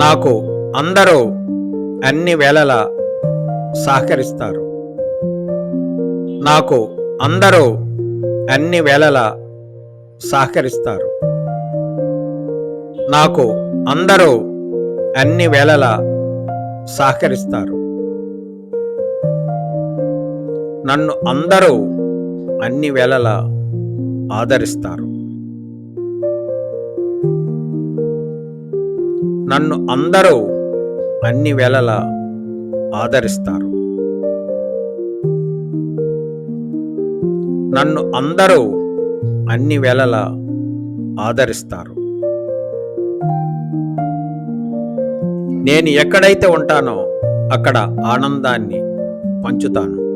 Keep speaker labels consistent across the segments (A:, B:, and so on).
A: నాకు అందరూ అన్ని వేళలా సహకరిస్తారు. నాకు అందరూ అన్ని వేళలా సహకరిస్తారు. నాకు అందరూ అన్ని వేళలా సహకరిస్తారు. నన్ను అందరూ అన్ని వేళలా ఆదరిస్తారు. నన్ను అందరూ అన్ని వేళలా ఆదరిస్తారు. నన్ను అందరూ అన్ని వేళలా ఆదరిస్తారు. నేను ఎక్కడైతే ఉంటానో అక్కడ ఆనందాన్ని పంచుతాను.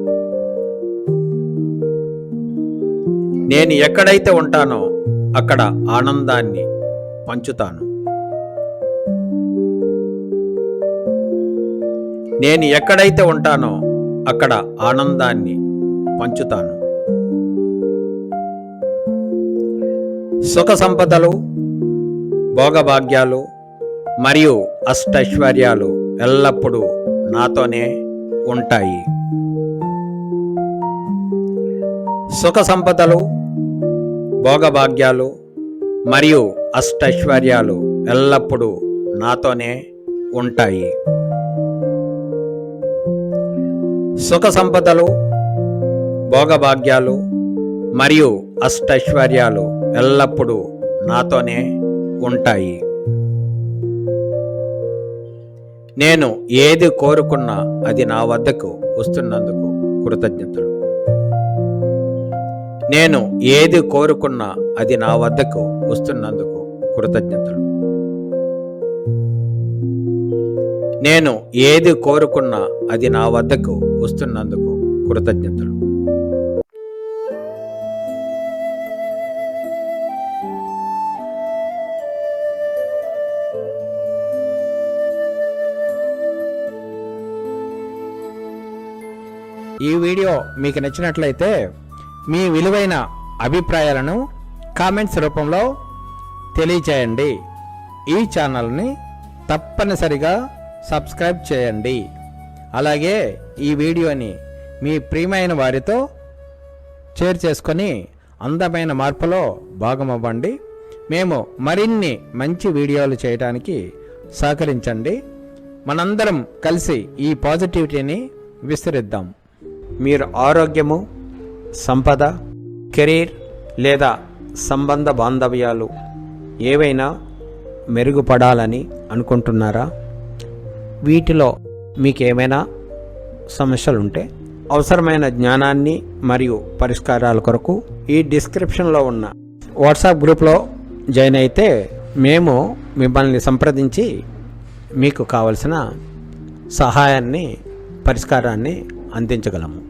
A: నేను ఎక్కడైతే ఉంటానో అక్కడ ఆనందాన్ని పంచుతాను. నేను ఎక్కడైతే ఉంటానో అక్కడ ఆనందాన్ని పంచుతాను. సుఖ సంపదలు భోగభాగ్యాలు మరియు అష్టైశ్వర్యాలు ఎల్లప్పుడూ నాతోనే ఉంటాయి. సుఖ సంపదలు భోగభాగ్యాలు మరియు అష్టైశ్వర్యాలు ఎల్లప్పుడూ నాతోనే ఉంటాయి. సుఖ సంపదలు భోగభాగ్యాలు మరియు అష్టైశ్వర్యాలు ఎల్లప్పుడూ నాతోనే ఉంటాయి. నేను ఏది కోరుకున్నా అది నా వద్దకు వస్తున్నందుకు కృతజ్ఞతలు. నేను ఏది కోరుకున్నా అది నా వద్దకు వస్తున్నందుకు కృతజ్ఞతలు. నేను ఏది కోరుకున్నా అది నా వద్దకు వస్తున్నందుకు కృతజ్ఞతలు. ఈ వీడియో మీకు నచ్చినట్లయితే మీ విలువైన అభిప్రాయాలను కామెంట్స్ రూపంలో తెలియచేయండి. ఈ ఛానల్ని తప్పనిసరిగా సబ్స్క్రైబ్ చేయండి. అలాగే ఈ వీడియోని మీ ప్రియమైన వారితో షేర్ చేసుకొని అందమైన మార్పులో భాగమవ్వండి. మేము మరిన్ని మంచి వీడియోలు చేయడానికి సహకరించండి. మనందరం కలిసి ఈ పాజిటివిటీని విస్తరిద్దాం. మీరు ఆరోగ్యము సంపద కెరీర్ లేదా సంబంధ బాంధవ్యాలు ఏవైనా మెరుగుపడాలని అనుకుంటున్నారా? వీటిలో మీకు ఏమైనా సమస్యలు ఉంటే అవసరమైన జ్ఞానాన్ని మరియు పరిష్కారాల కొరకు ఈ డిస్క్రిప్షన్లో ఉన్న వాట్సాప్ గ్రూప్లో జాయిన్ అయితే మేము మిమ్మల్ని సంప్రదించి మీకు కావలసిన సహాయాన్ని పరిష్కారాన్ని అందించగలము.